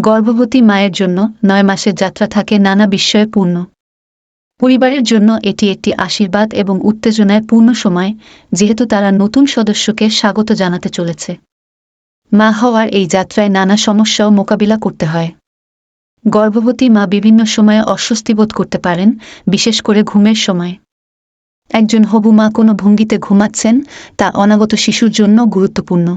গর্ভবতী মায়ের জন্য নয় মাসের যাত্রা থাকে নানা বিস্ময়ে পূর্ণ। পরিবারের জন্য এটি একটি আশীর্বাদ এবং উত্তেজনায় পূর্ণ সময়, যেহেতু তারা নতুন সদস্যকে স্বাগত জানাতে চলেছে। মা হওয়ার এই যাত্রায় নানা সমস্যাও মোকাবিলা করতে হয়। গর্ভবতী মা বিভিন্ন সময়ে অস্বস্তি বোধ করতে পারেন, বিশেষ করে ঘুমের সময়। একজন হবু মা কোনো ভঙ্গিতে ঘুমাচ্ছেন, তা অনাগত শিশুর জন্য গুরুত্বপূর্ণ।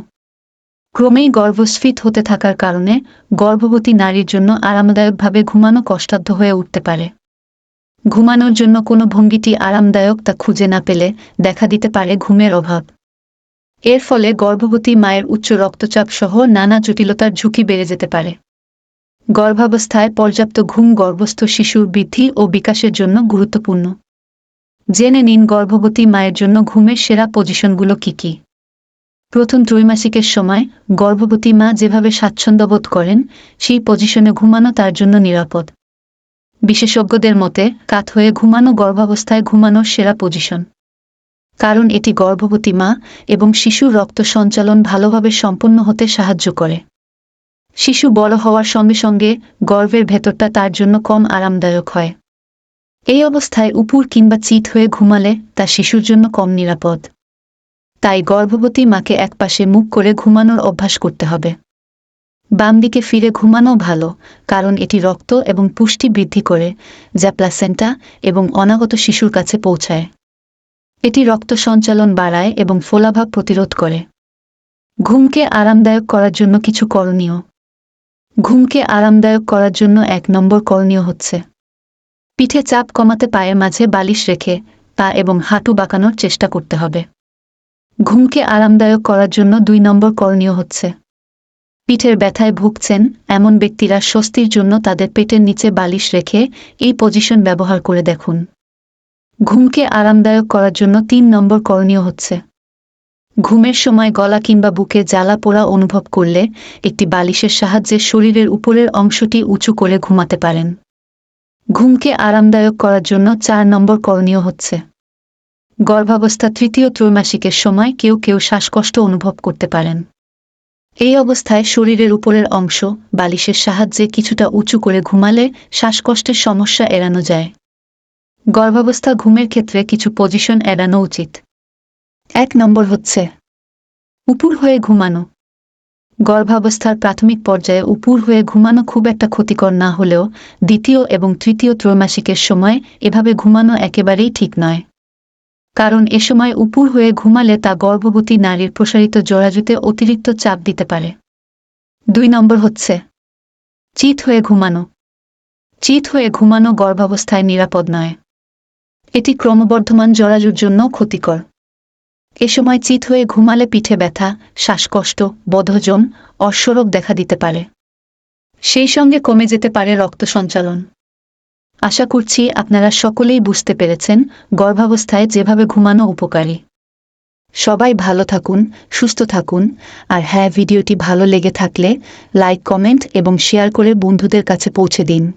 ক্রমেই গর্ভস্ফীত হতে থাকার কারণে গর্ভবতী নারীর জন্য আরামদায়কভাবে ঘুমানো কষ্টাধ্য হয়ে উঠতে পারে। ঘুমানোর জন্য কোনো ভঙ্গিটি আরামদায়ক তা খুঁজে না পেলে দেখা দিতে পারে ঘুমের অভাব। এর ফলে গর্ভবতী মায়ের উচ্চ রক্তচাপ সহ নানা জটিলতার ঝুঁকি বেড়ে যেতে পারে। গর্ভাবস্থায় পর্যাপ্ত ঘুম গর্ভস্থ শিশুর বৃদ্ধি ও বিকাশের জন্য গুরুত্বপূর্ণ। জেনে নিন গর্ভবতী মায়ের জন্য ঘুমের সেরা পজিশনগুলো কি কি। প্রথম ত্রৈমাসিকের সময় গর্ভবতী মা যেভাবে স্বাচ্ছন্দ্য বোধ করেন, সেই পজিশনে ঘুমানো তার জন্য নিরাপদ। বিশেষজ্ঞদের মতে, কাত হয়ে ঘুমানো গর্ভাবস্থায় ঘুমানোর সেরা পজিশন কারণ এটি গর্ভবতী মা এবং শিশুর রক্ত সঞ্চালন ভালোভাবে সম্পন্ন হতে সাহায্য করে। শিশু বড় হওয়ার সঙ্গে সঙ্গে গর্ভের ভেতরটা তার জন্য কম আরামদায়ক হয়। এই অবস্থায় উপুর কিংবা চিত হয়ে ঘুমালে তা শিশুর জন্য কম নিরাপদ। তাই গর্ভবতী মাকে একপাশে মুখ করে ঘুমানোর অভ্যাস করতে হবে। বাম দিকে ফিরে ঘুমানো ভালো, কারণ এটি রক্ত এবং পুষ্টি বৃদ্ধি করে, যা প্লাসেন্টা এবং অনাগত শিশুর কাছে পৌঁছায়। এটি রক্ত সঞ্চালন বাড়ায় এবং ফোলাভাব প্রতিরোধ করে। ঘুমকে আরামদায়ক করার জন্য কিছু করণীয়। ঘুমকে আরামদায়ক করার জন্য এক নম্বর করণীয় হচ্ছে, পিঠে চাপ কমাতে পায়ের মাঝে বালিশ রেখে পা এবং হাঁটু বাঁকানোর চেষ্টা করতে হবে। ঘুমকে আরামদায়ক করার জন্য দুই নম্বর করণীয় হচ্ছে। পিঠের ব্যথায় ভুগছেন এমন ব্যক্তিরা স্বস্তির জন্য তাদের পেটের নিচে বালিশ রেখে এই পজিশন ব্যবহার করে দেখুন। ঘুমকে আরামদায়ক করার জন্য তিন নম্বর করণীয় হচ্ছে। ঘুমের সময় গলা কিংবা বুকে জ্বালা পোড়া অনুভব করলে একটি বালিশের সাহায্যে শরীরের উপরের অংশটি উঁচু করে ঘুমাতে পারেন। ঘুমকে আরামদায়ক করার জন্য চার নম্বর করণীয় হচ্ছে। গর্ভাবস্থা তৃতীয় ত্রৈমাসিকের সময় কেউ কেউ শ্বাসকষ্ট অনুভব করতে পারেন। এই অবস্থায় শরীরের উপরের অংশ, বালিশের সাহায্যে কিছুটা উঁচু করে ঘুমালে শ্বাসকষ্টের সমস্যা এড়ানো যায়। গর্ভাবস্থা ঘুমের ক্ষেত্রে কিছু পজিশন এড়ানো উচিত। এক নম্বর হচ্ছে, উপুর হয়ে ঘুমানো। গর্ভাবস্থার প্রাথমিক পর্যায়ে উপুর হয়ে ঘুমানো খুব একটা ক্ষতিকর না হলেও দ্বিতীয় এবং তৃতীয় ত্রৈমাসিকের সময় এভাবে ঘুমানো একেবারেই ঠিক নয়। কারণ এ সময় উপুর হয়ে ঘুমালে তা গর্ভবতী নারীর প্রসারিত জরাজুতে অতিরিক্ত চাপ দিতে পারে। দুই নম্বর হচ্ছে, চিত হয়ে ঘুমানো। চিত হয়ে ঘুমানো গর্ভাবস্থায় নিরাপদ নয়। এটি ক্রমবর্ধমান জরাজুর জন্য ক্ষতিকর। এ সময় চিত হয়ে ঘুমালে পিঠে ব্যথা, শ্বাসকষ্ট, বদহজম, অশ্বরোগ দেখা দিতে পারে। সেই সঙ্গে কমে যেতে পারে রক্ত সঞ্চালন। আশা করছি আপনারা সকলেই বুঝতে পেরেছেন গর্ভাবস্থায় যেভাবে ঘুমানো উপকারী। সবাই ভালো থাকুন, সুস্থ থাকুন, আর হ্যাঁ ভিডিওটি ভালো লেগে থাকলে লাইক, কমেন্ট এবং শেয়ার করে বন্ধুদের কাছে পৌঁছে দিন।